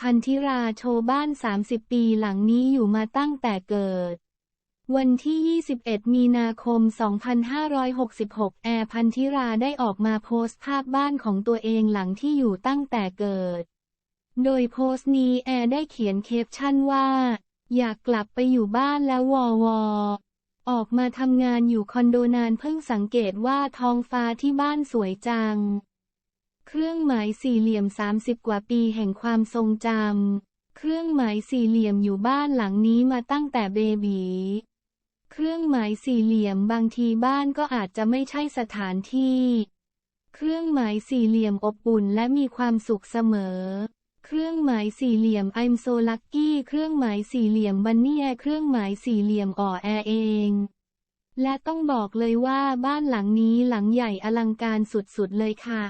พันธิราโชว์บ้าน 30 ปีหลังนี้อยู่มาตั้งแต่เกิด วันที่ 21 มีนาคม 2566 แอร์พันธิราได้ออกมาโพสต์ภาพบ้านของตัวเองหลังที่อยู่ตั้งแต่เกิด โดยโพสต์นี้แอร์ได้เขียนเคปชั่นว่า อยากกลับไปอยู่บ้านแล้ววอวอออกมาทำงานอยู่คอนโดนานเพิ่งสังเกตว่าท้องฟ้าที่บ้านสวยจัง เครื่องหมายสี่เหลี่ยม 30 กว่าปีแห่งความทรงจำ เครื่องหมายสี่เหลี่ยมอยู่บ้านหลังนี้มาตั้งแต่เบบี เครื่องหมายสี่เหลี่ยมบางทีบ้านก็อาจจะไม่ใช่สถานที่ เครื่องหมายสี่เหลี่ยมอบอุ่นและมีความสุขเสมอ เครื่องหมายสี่เหลี่ยม I'm so lucky เครื่องหมายสี่เหลี่ยมบันนี่เครื่องหมายสี่เหลี่ยมอ่อแอเองและต้องบอกเลยว่าบ้านหลังนี้หลังใหญ่อลังการสุดๆเลยค่ะ